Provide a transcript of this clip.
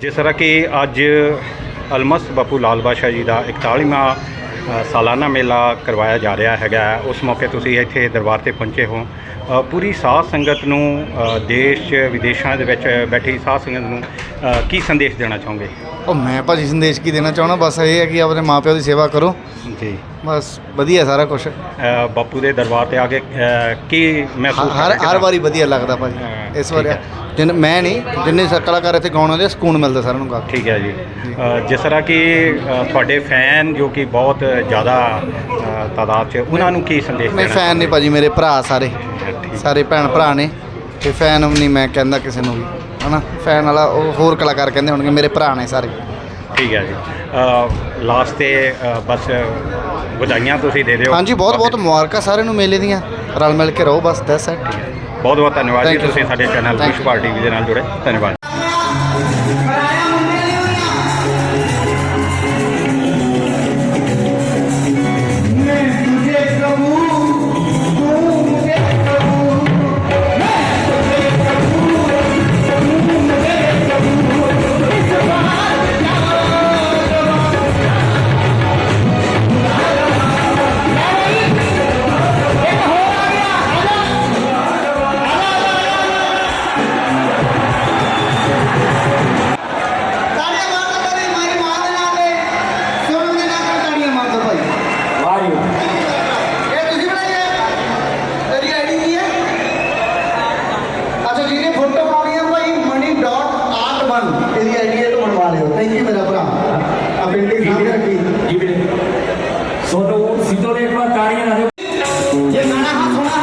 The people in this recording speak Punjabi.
ਜਿਸ ਤਰ੍ਹਾਂ ਕਿ ਅੱਜ ਅਲਮਸ ਬਾਪੂ ਲਾਲ ਬਾਦਸ਼ਾਹ ਜੀ ਦਾ 41ਵਾਂ ਸਾਲਾਨਾ ਮੇਲਾ ਕਰਵਾਇਆ ਜਾ ਰਿਹਾ ਹੈਗਾ। ਉਸ ਮੌਕੇ ਤੁਸੀਂ ਇੱਥੇ ਦਰਬਾਰ ਤੇ ਪਹੁੰਚੇ ਹੋ। ਪੂਰੀ ਸਾਧ ਸੰਗਤ ਨੂੰ ਦੇਸ਼ ਵਿਦੇਸ਼ਾਂ ਦੇ ਵਿੱਚ ਬੈਠੀ ਸਾਧ ਸੰਗਤ ਨੂੰ ਕੀ ਸੰਦੇਸ਼ ਦੇਣਾ ਚਾਹੋਗੇ? ਉਹ ਮੈਂ ਭਾਜੀ ਸੰਦੇਸ਼ ਕੀ ਦੇਣਾ ਚਾਹਣਾ? ਬਸ ਇਹ ਹੈ ਕਿ ਆਪਣੇ ਮਾਪਿਆਂ ਦੀ ਸੇਵਾ ਕਰੋ। ਜੀ। ਬਸ ਵਧੀਆ ਸਾਰਾ ਕੁਝ ਬਾਪੂ ਦੇ ਦਰਬਾਰ ਤੇ ਆ ਕੇ ਕੀ ਮਹਿਸੂਸ ਹਰ ਹਰ ਵਾਰੀ ਵਧੀਆ ਲੱਗਦਾ ਭਾਜੀ। ਇਸ ਵਾਰ। ਜਿੰਨ ਮੈਂ ਨਹੀਂ ਜਿੰਨੇ ਕਲਾਕਾਰ ਇੱਥੇ ਗਾਉਣ ਆਉਂਦੇ ਸਕੂਨ ਮਿਲਦਾ ਸਾਰਿਆਂ ਨੂੰ ਗਾ। ਠੀਕ ਹੈ ਜੀ। ਜਿਸ ਤਰ੍ਹਾਂ ਕਿ ਤੁਹਾਡੇ ਫੈਨ ਜੋ ਕਿ ਬਹੁਤ ਜ਼ਿਆਦਾ ਤਾਦਾਦ 'ਚ ਉਹਨਾਂ ਨੂੰ ਕੀ ਸੰਦੇਸ਼ ਮੈਂ ਦੇਣਾ ਫੈਨ ਨਹੀਂ ਭਾਜੀ ਮੇਰੇ ਭਰਾ ਸਾਰੇ। ਸਾਰੇ ਭੈਣ ਭਰਾ ਨੇ ਤੇ ਫੈਨ ਨਹੀਂ ਮੈਂ ਕਹਿੰਦਾ ਕਿਸੇ ਨੂੰ ਵੀ ਹਨਾ? ਫੈਨ ਵਾਲਾ ਉਹ ਹੋਰ ਕਲਾਕਾਰ ਕਹਿੰਦੇ ਹੋਣਗੇ ਮੇਰੇ ਭਰਾ ਨੇ ਸਾਰੇ। ਠੀਕ ਹੈ ਜੀ। ਲਾਸਟ ਤੇ ਬਸ ਵਧਾਈਆਂ ਤੁਸੀਂ ਦੇ ਦਿਓ। ਹਾਂਜੀ ਬਹੁਤ ਬਹੁਤ ਮੁਬਾਰਕਾਂ ਸਾਰਿਆਂ ਨੂੰ ਮੇਲੇ ਦੀਆਂ। ਰਲ ਮਿਲ ਕੇ ਰਹੋ ਬਸ ਦੈਟਸ ਇਟ ਬਹੁਤ ਬਹੁਤ ਧੰਨਵਾਦ ਜੀ Thank you, ਤੁਸੀਂ sir. ਸਾਡੇ ਚੈਨਲ Thank ਪਾਰਟੀ ਦੇ ਨਾਲ ਜੁੜੇ। ਧੰਨਵਾਦ। તો તો હું સીધો ને એકવાર તાળીએ નથી